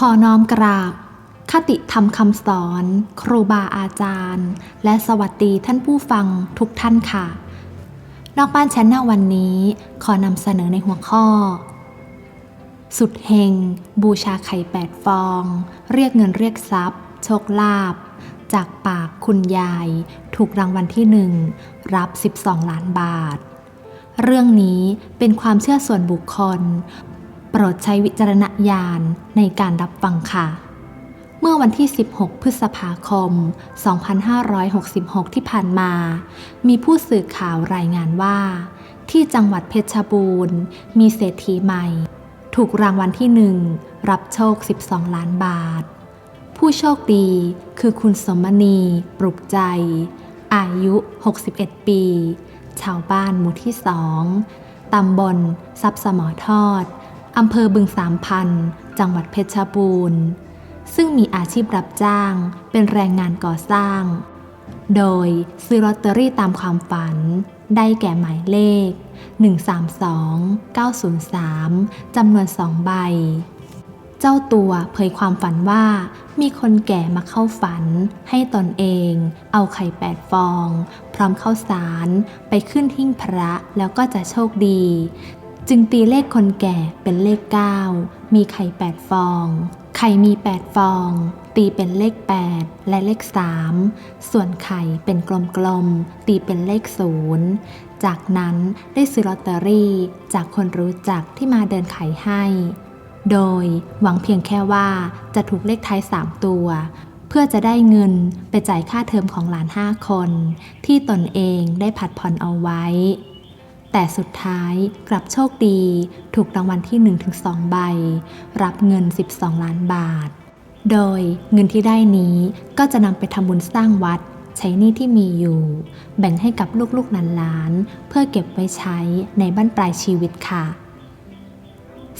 ขอน้อมกราบ คติธรรมคำสอน ครูบาอาจารย์ และสวัสดีท่านผู้ฟังทุกท่านค่ะ นอกบ้านชนแนลวันนี้ ขอนำเสนอในหัวข้อ สุดเฮง บูชาไข่แปดฟอง เรียกเงินเรียกทรัพย์ โชคลาภจากปากคุณยาย ถูกรางวัลที่หนึ่งรับ 12 ล้านบาท เรื่องนี้เป็นความเชื่อส่วนบุคคล โปรดใช้วิจารณญาณในการรับฟังค่ะ เมื่อวันที่ 16 พฤษภาคม 2566 ที่ผ่านมา มีผู้สื่อข่าวรายงานว่า ที่จังหวัดเพชรบูรณ์ มีเศรษฐีใหม่ ถูกรางวัลที่หนึ่งรับโชค 12 ล้านบาท ผู้โชคดีคือคุณสมณีปลุกใจ อายุ 61 ปี ชาวบ้านหมู่ที่สองตำบลซับสมอทอด อำเภอบึงสามพันจังหวัดเพชรบูรณ์ ซึ่งมีอาชีพรับจ้างเป็นแรงงานก่อสร้าง โดยซื้อลอตเตอรี่ตามความฝัน ได้แก่หมายเลข 132 903 จำนวน2ใบ เจ้าตัวเผยความฝันว่ามีคนแก่มาเข้าฝันให้ตนเอง เอาไข่แปดฟอง พร้อมข้าวสารไปขึ้นหิ้งพระแล้วก็จะโชคดี จึงตีเลขคนแก่เป็นเลข 9 มีไข่ 8 ฟอง ไข่มี 8 ฟอง ตีเป็นเลข 8 และเลข 3 ส่วนไข่เป็นกลมๆ ตีเป็นเลข 0 จากนั้นได้ซื้อลอตเตอรี่จากคนรู้จักที่มาเดินขายให้ โดยหวังเพียงแค่ว่าจะถูกเลขท้าย 3 ตัว เพื่อจะได้เงินไปจ่ายค่าเทอมของหลาน 5 คน ที่ตนเองได้ผัดผ่อนเอาไว้ แต่สุดท้ายกลับโชคดี ถูกรางวัลที่ 1-2 ใบ รับเงิน 12 ล้านบาท โดยเงินที่ได้นี้ก็จะนำไปทำบุญสร้างวัด ใช้หนี้ที่มีอยู่ แบ่งให้กับลูกๆหลานๆเพื่อเก็บไว้ใช้ในบ้านปลายชีวิตค่ะ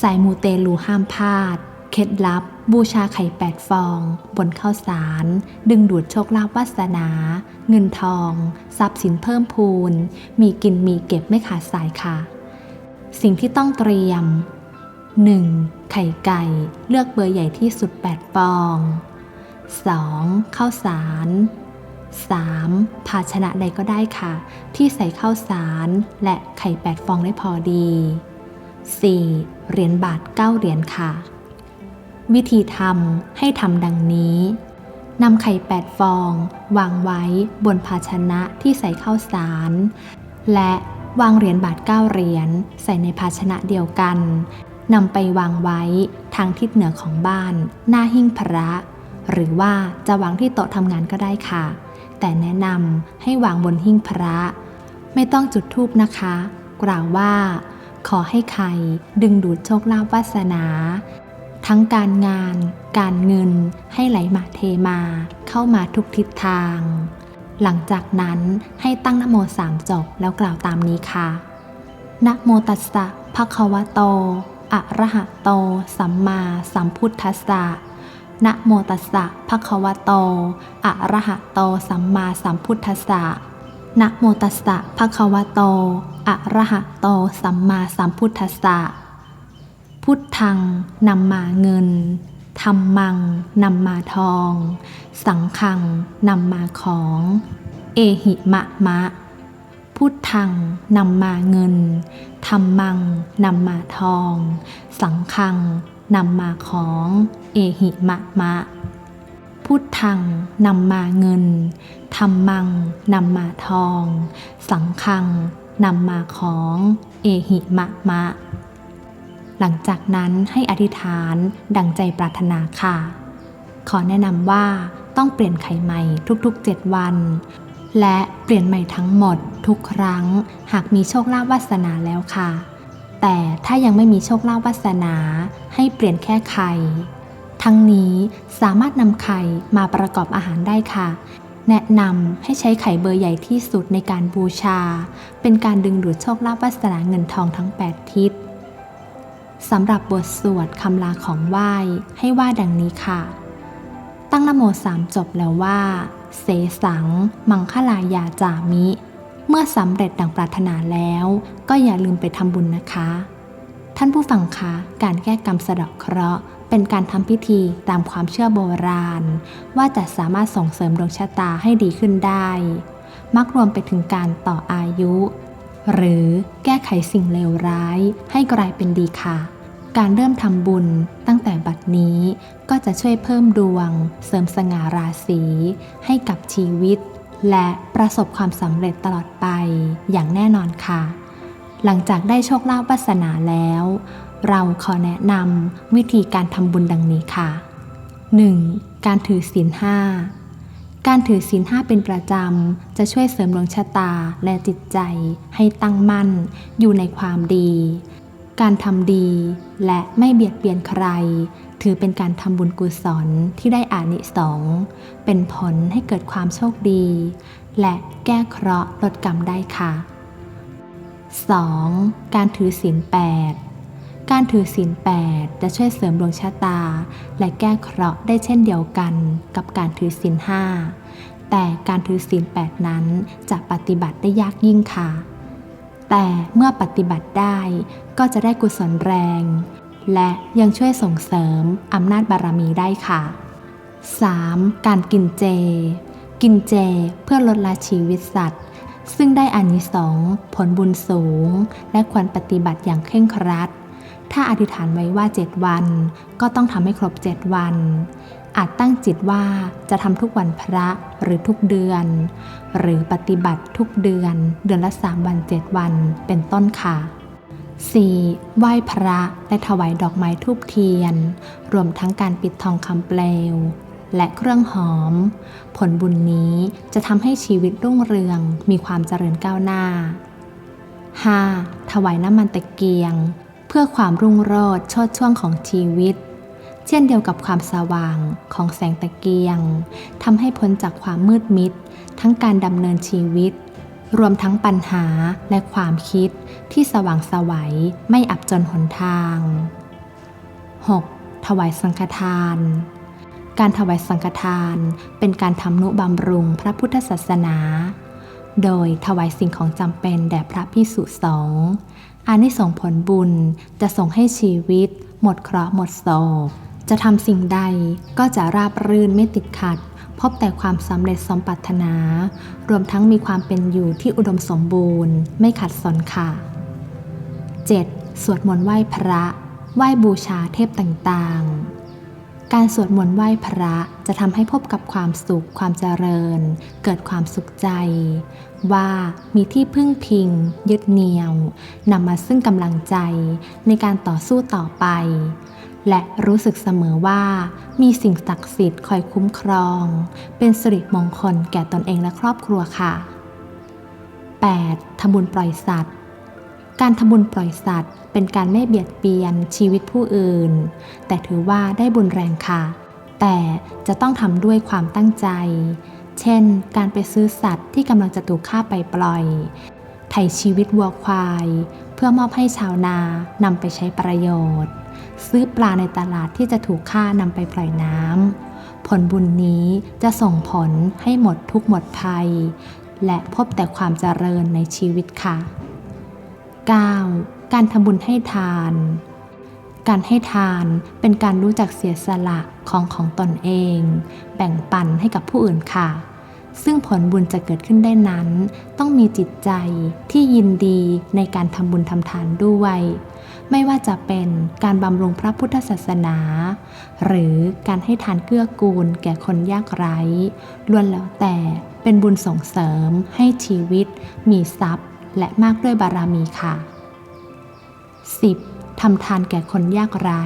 สายมูเตลูห้ามพลาด เคล็ดลับ บูชาไข่แปดฟอง บนข้าวสาร ดึงดูดโชคลาภวาสนา เงินทอง ทรัพย์สินเพิ่มพูน มีกินมีเก็บไม่ขาดสายค่ะ สิ่งที่ต้องเตรียม 1. ไข่ไก่เลือกเบอร์ใหญ่ที่สุด 8 ฟอง 2. ข้าวสาร 3. ภาชนะใดก็ได้ค่ะ ที่ใส่ข้าวสารและไข่8ฟองได้พอดี 4. เหรียญบาท 9 เหรียญค่ะ วิธีทำให้ทำดังนี้นำไข่8ฟอง วางไว้บนภาชนะที่ใส่ข้าวสาร และวางเหรียญบาท9เหรียญใส่ในภาชนะเดียวกันนำไปวางไว้ทางทิศเหนือของบ้าน หน้าหิ้งพระ หรือว่าจะวางที่โต๊ะทำงานก็ได้ค่ะ แต่แนะนำให้วางบนหิ้งพระ ไม่ต้องจุดธูปนะคะ กล่าวว่า ขอให้ใครดึงดูดโชคลาภวาสนา ทั้งการงาน การเงินให้ไหลมาเทมา เข้ามาทุกทิศทาง หลังจากนั้นให้ตั้งนโมสามจบแล้วกล่าวตามนี้ค่ะนะโมตัสสะภะคะวะโต อะระหะโต สัมมาสัมพุทธัสสะนะโมตัสสะภะคะวะโต อะระหะโต สัมมาสัมพุทธัสสะนะโมตัสสะภะคะวะโต อะระหะโต สัมมาสัมพุทธัสสะ พุทธังนำมาเงินธรรมังนำมาทอง สังฆังนำมาของ เอหิมะมะ พุทธังนำมาเงินธรรมังนำมาทอง สังฆังนำมาของ เอหิมะมะ พุทธังนำมาเงินธรรมังนำมาทอง สังฆังนำมาของ เอหิมะมะ หลังจากนั้นให้อธิษฐานดังใจปรารถนาค่ะ ขอแนะนำว่าต้องเปลี่ยนไข่ใหม่ทุกๆ 7 วัน และเปลี่ยนใหม่ทั้งหมดทุกครั้ง หากมีโชคลาภวาสนาแล้วค่ะ แต่ถ้ายังไม่มีโชคลาภวาสนา ให้เปลี่ยนแค่ไข่ ทั้งนี้สามารถนำไข่มาประกอบอาหารได้ค่ะแนะนำให้ใช้ไข่เบอร์ใหญ่ที่สุดในการบูชา เป็นการดึงดูดโชคลาภวาสนาเงินทองทั้ง 8 ทิศ สำหรับบทสวดคำลาของไหว้ให้ว่าดังนี้ค่ะ ตั้งนโมสามจบแล้วว่า เสสัง มังคลายาจามิ เมื่อสำเร็จดังปรารถนาแล้ว ก็อย่าลืมไปทำบุญนะคะ ท่านผู้ฟังคะการแก้กรรมสะเดาะเคราะห์เป็นการทำพิธีตามความเชื่อโบราณ ว่าจะสามารถส่งเสริมดวงชะตาให้ดีขึ้นได้ มักรวมไปถึงการต่ออายุ หรือแก้ไขสิ่งเลวร้ายให้กลายเป็นดีค่ะ การเริ่มทำบุญตั้งแต่บัดนี้ก็จะช่วยเพิ่มดวง เสริมสง่าราศีให้กับชีวิต และประสบความสำเร็จตลอดไปอย่างแน่นอนค่ะ หลังจากได้โชคลาภวาสนาแล้ว เราขอแนะนำวิธีการทำบุญดังนี้ค่ะ 1. การถือศีลห้า การถือศีลห้าเป็นประจำ จะช่วยเสริมดวงชะตาและจิตใจให้ตั้งมั่น อยู่ในความดี การทำดีและไม่เบียดเบียนใคร ถือเป็นการทำบุญกุศลที่ได้อานิสงส์เป็นผลให้เกิดความโชคดี และแก้เคราะห์ลดกรรมได้ค่ะ 2. การถือศีลแปด การถือศีลแปดจะช่วยเสริมดวงชะตา และแก้เคราะห์ได้เช่นเดียวกันกับการถือศีลห้าแต่การถือศีลแปดนั้นจะปฏิบัติได้ยากยิ่งค่ะ แต่เมื่อปฏิบัติได้ก็จะได้กุศลแรง และยังช่วยส่งเสริมอำนาจบารมีได้ค่ะ 3. การกินเจ กินเจเพื่อลดละชีวิตสัตว์ ซึ่งได้อานิสงส์ผลบุญสูง และควรปฏิบัติอย่างเคร่งครัด ถ้าอธิษฐานไว้ว่า 7 วัน ก็ต้องทำให้ครบ 7 วัน อาจตั้งจิตว่าจะทำทุกวันพระหรือทุกเดือน หรือปฏิบัติทุกเดือน เดือนละ 3 วัน 7 วันเป็นต้นค่ะ 4. ไหว้พระและถวายดอกไม้ทูบเทียน รวมทั้งการปิดทองคำเปลว และเครื่องหอม ผลบุญนี้จะทำให้ชีวิตรุ่งเรืองมีความเจริญก้าวหน้า 5. ถวายน้ำมันตะเกียง เพื่อความรุ่งโรจน์ชดช่วงของชีวิต เช่นเดียวกับความสว่างของแสงตะเกียงทำให้พ้นจากความมืดมิด ทั้งการดำเนินชีวิต รวมทั้งปัญหาและความคิดที่สว่างสวัยไม่อับจนหนทาง 6. ถวายสังฆทาน การถวายสังฆทานเป็นการทำนุบำรุงพระพุทธศาสนา โดยถวายสิ่งของจำเป็นแด่พระพิสุสงฆ์ อานิสงส์ผลบุญจะส่งให้ชีวิต หมดเคราะห์หมดโศก จะทำสิ่งใดก็จะราบรื่นไม่ติดขัด พบแต่ความสำเร็จสมปรารถนา รวมทั้งมีความเป็นอยู่ที่อุดมสมบูรณ์ ไม่ขัดสนค่ะ 7. สวดมนต์ไหว้พระ ไหว้บูชาเทพต่างๆ การสวดมนต์ไหว้พระจะทำให้พบกับความสุขความเจริญ เกิดความสุขใจ ว่ามีที่พึ่งพิง ยึดเหนี่ยวนำมาซึ่งกำลังใจในการต่อสู้ต่อไป และรู้สึกเสมอว่ามีสิ่งศักดิ์สิทธิ์คอยคุ้มครอง เป็นสิริมงคลแก่ตนเองและครอบครัวค่ะ 8. ทำบุญปล่อยสัตว์ การทำบุญปล่อยสัตว์ เป็นการไม่เบียดเบียนชีวิตผู้อื่น แต่ถือว่าได้บุญแรงค่ะ แต่จะต้องทำด้วยความตั้งใจ เช่น การไปซื้อสัตว์ที่กำลังจะถูกฆ่าไปปล่อย ไถ่ชีวิตวัวควาย เพื่อมอบให้ชาวนานำไปใช้ประโยชน์ ซื้อปลาในตลาดที่จะถูกฆ่านำไปปล่อยน้ำ ผลบุญนี้จะส่งผลให้หมดทุกหมดภัย และพบแต่ความเจริญในชีวิตค่ะ 9. การทำบุญให้ทาน การให้ทานเป็นการรู้จักเสียสละของของตนเอง แบ่งปันให้กับผู้อื่นค่ะ ซึ่งผลบุญจะเกิดขึ้นได้นั้น ต้องมีจิตใจที่ยินดีในการทำบุญทำทานด้วย ไม่ว่าจะเป็นการบำรุงพระพุทธศาสนา หรือการให้ทานเกื้อกูลแก่คนยากไร้ล้วนแล้วแต่เป็นบุญส่งเสริมให้ชีวิตมีทรัพย์ และมากด้วยบารมีค่ะ 10. ทำทานแก่คนยากไร้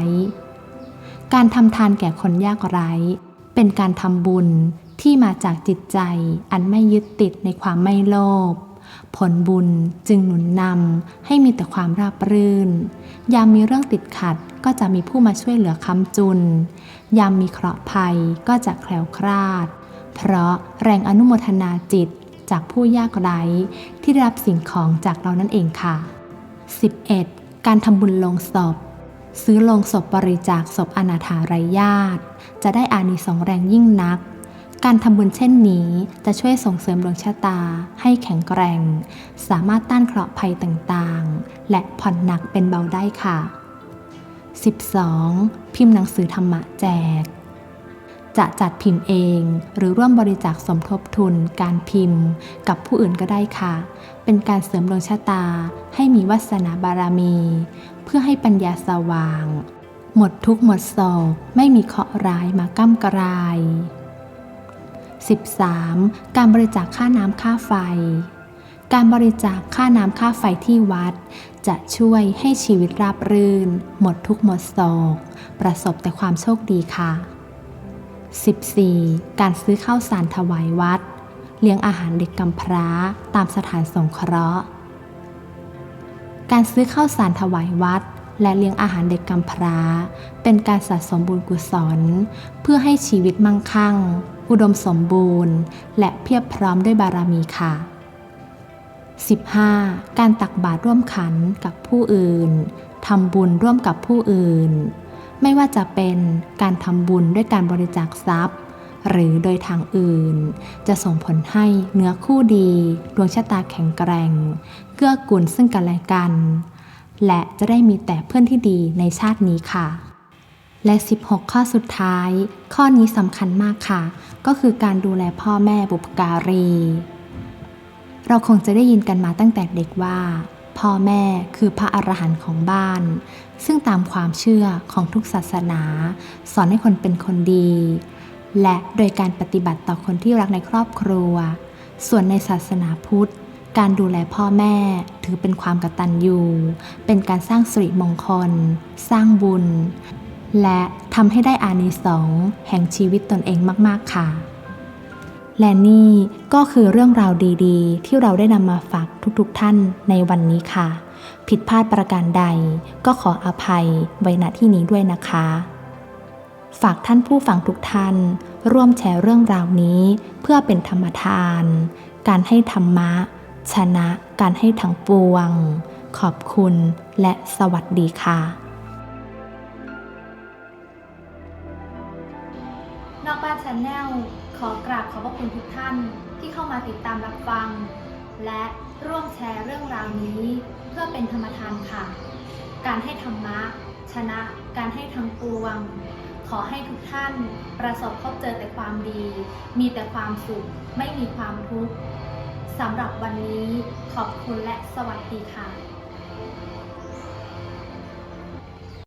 การทำทานแก่คนยากไร้ เป็นการทำบุญที่มาจากจิตใจอันไม่ยึดติดในความไม่โลภผลบุญจึงหนุนนำให้มีแต่ความราบรื่น ยามมีเรื่องติดขัดก็จะมีผู้มาช่วยเหลือค้ำจุน ยามมีเคราะห์ภัยก็จะแคล้วคลาด เพราะแรงอนุโมทนาจิต จากผู้ยากไร้ที่ได้รับสิ่งของจากเรานั่นเองค่ะ 11. การทำบุญลงศพ ซื้อลงศพบริจาคศพอนาถาไรญาติ จะได้อานิสงส์แรงยิ่งนัก การทำบุญเช่นนี้จะช่วยส่งเสริมดวงชะตา ให้แข็งแกร่ง สามารถต้านเคราะห์ภัยต่างๆ และผ่อนหนักเป็นเบาได้ค่ะ 12. พิมพ์หนังสือธรรมะแจก จะจัดพิมพ์เอง หรือร่วมบริจาคสมทบทุน การพิมพ์ กับผู้อื่นก็ได้ค่ะ เป็นการเสริมดวงชะตา ให้มีวาสนาบารมี เพื่อให้ปัญญาสว่าง หมดทุกข์หมดโศกไม่มีเคราะห์ร้ายมาก้ำกราย 13. การบริจาคค่าน้ำค่าไฟ การบริจาคค่าน้ำค่าไฟที่วัด จะช่วยให้ชีวิตราบรื่น หมดทุกข์หมดโศกประสบแต่ความโชคดีค่ะ 14. การซื้อข้าวสารถวายวัด เลี้ยงอาหารเด็กกำพร้าตามสถานสงเคราะห์ การซื้อข้าวสารถวายวัด และเลี้ยงอาหารเด็กกำพร้า เป็นการสะสมบุญกุศล เพื่อให้ชีวิตมั่งคั่ง อุดมสมบูรณ์ และเพียบพร้อมด้วยบารมีค่ะ 15. การตักบาตรร่วมขันกับผู้อื่นทำบุญร่วมกับผู้อื่น ไม่ว่าจะเป็นการทำบุญด้วยการบริจาคทรัพย์ หรือโดยทางอื่น จะส่งผลให้เนื้อคู่ดี ดวงชะตาแข็งแกร่ง เกื้อกูลซึ่งกันและกัน และจะได้มีแต่เพื่อนที่ดีในชาตินี้ค่ะ และ 16 ข้อสุดท้าย ข้อนี้สำคัญมากค่ะ ก็คือการดูแลพ่อแม่บุปการี เราคงจะได้ยินกันมาตั้งแต่เด็กว่า พ่อแม่คือพระอรหันต์ของบ้าน ซึ่งตามความเชื่อของทุกศาสนา สอนให้คนเป็นคนดี และโดยการปฏิบัติต่อคนที่รักในครอบครัว ส่วนในศาสนาพุทธ การดูแลพ่อแม่ถือเป็นความกตัญญู เป็นการสร้างสิริมงคล สร้างบุญ และทำให้ได้อานิสงส์แห่งชีวิตตนเองมาก ๆ ค่ะและนี่ก็คือเรื่องราวดีๆ ที่เราได้นำมาฝากทุกๆท่านในวันนี้ค่ะ ผิดพลาดประการใดก็ขออภัยไว้ณที่นี้ด้วยนะคะ ฝากท่านผู้ฟังทุกท่าน ร่วมแชร์เรื่องราวนี้ เพื่อเป็นธรรมทาน การให้ธรรมะ ชนะการให้ทั้งปวง ขอบคุณและสวัสดีค่ะนอกบ้านชาแนลขอกราบขอบพระคุณทุกท่านที่เข้ามาติดตามรับฟัง และร่วมแชร์เรื่องราวนี้ เพื่อเป็นธรรมทานค่ะ การให้ธรรมะ ชนะการให้ทั้งปวง ขอให้ทุกท่านประสบพบเจอแต่ความดี มีแต่ความสุข ไม่มีความทุกข์สำหรับวันนี้ขอบคุณและสวัสดีค่ะ